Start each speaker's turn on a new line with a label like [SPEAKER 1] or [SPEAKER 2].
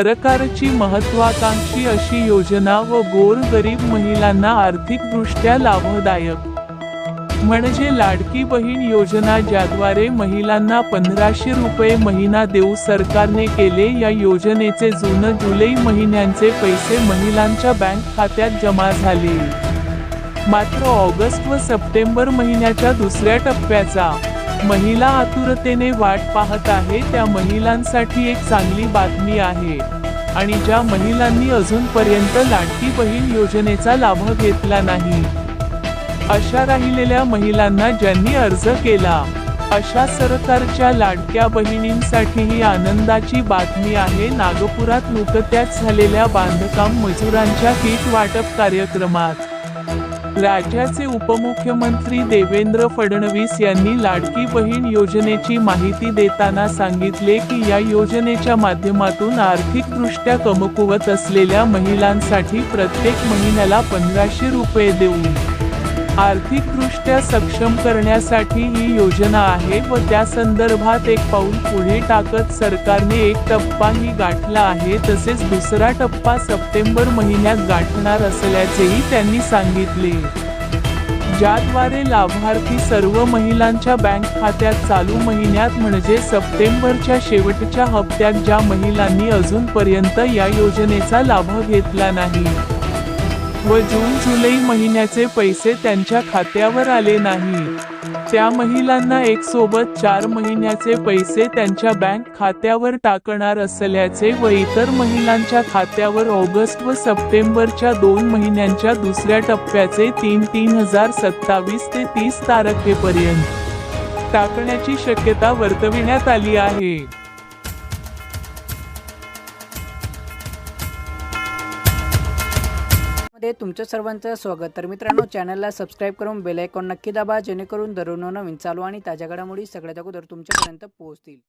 [SPEAKER 1] सरकारची महत्वाकांक्षी अशी योजना व गोर गरीब महिलांना आर्थिकदृष्ट्या लाभदायक. म्हणजे लाडकी बहीण योजना ज्याद्वारे महिलांना पंधराशे रुपये महिना देऊ सरकारने केले या योजनेचे जून जुलै महिन्यांचे पैसे महिलांच्या बँक खात्यात जमा झाले. मात्र ऑगस्ट व सप्टेंबर महिन्याच्या दुसऱ्या टप्प्याचा. महिला आतुरतेने वाट पाहत आहे त्या महिलांसाठी एक चांगली बातमी आहे. आणि ज्या महिलांनी अजूनपर्यंत लाडकी बहीण योजनेचा लाभ घेतला नाही. अशा राहिलेल्या महिलांना ज्यांनी अर्ज केला अशा सरकारच्या लाडक्या बहिणींसाठी ही आनंदाची बातमी आहे. नागपुरात नुकत्याच झालेल्या बांधकाम मजुरांच्या किट वाटप कार्यक्रमात राज्याचे उपमुख्यमंत्री देवेंद्र फडणवीस यांनी लाडकी बहीण योजनेची माहिती देताना सांगितले की या योजनेच्या माध्यमातून आर्थिकदृष्ट्या कमकुवत असलेल्या महिलांसाठी प्रत्येक महिन्याला पंधराशे रुपये देऊन आर्थिकदृष्ट्या सक्षम करण्यासाठी ही योजना आहे व त्या संदर्भात एक पाऊल पुढे टाकत सरकारने एक टप्पाही गाठला आहे. तसेच दुसरा टप्पा सप्टेंबर महिन्यात गाठणार असल्याचेही त्यांनी सांगितले. ज्याद्वारे लाभार्थी सर्व महिलांच्या बँक खात्यात चालू महिन्यात म्हणजे सप्टेंबरच्या शेवटच्या हप्त्यात ज्या महिलांनी अजूनपर्यंत या योजनेचा लाभ घेतला नाही. व जून जुलै महिन्याचे पैसे त्यांच्या खात्यावर आले नाही. त्या महिलांना एक सोबत चार महिन्याचे पैसे त्यांच्या बँक खात्यावर टाकणार असल्याचे व इतर महिलांच्या खात्यावर ऑगस्ट व सप्टेंबरच्या दोन महिन्यांच्या दुसऱ्या टप्प्याचे तीन तीन हजार सत्तावीस ते तीस तारखेपर्यंत टाकण्याची शक्यता वर्तविण्यात आली आहे.
[SPEAKER 2] मध्ये तुमचं सर्वांचं स्वागत. तर मित्रांनो चॅनलला सबस्क्राईब करून बेल आयकॉन नक्की दाबा जेणेकरून दररोज नवीन चालू आणि ताज्या घडामोडी सगळ्यात अगोदर तुमच्यापर्यंत पोहोचतील.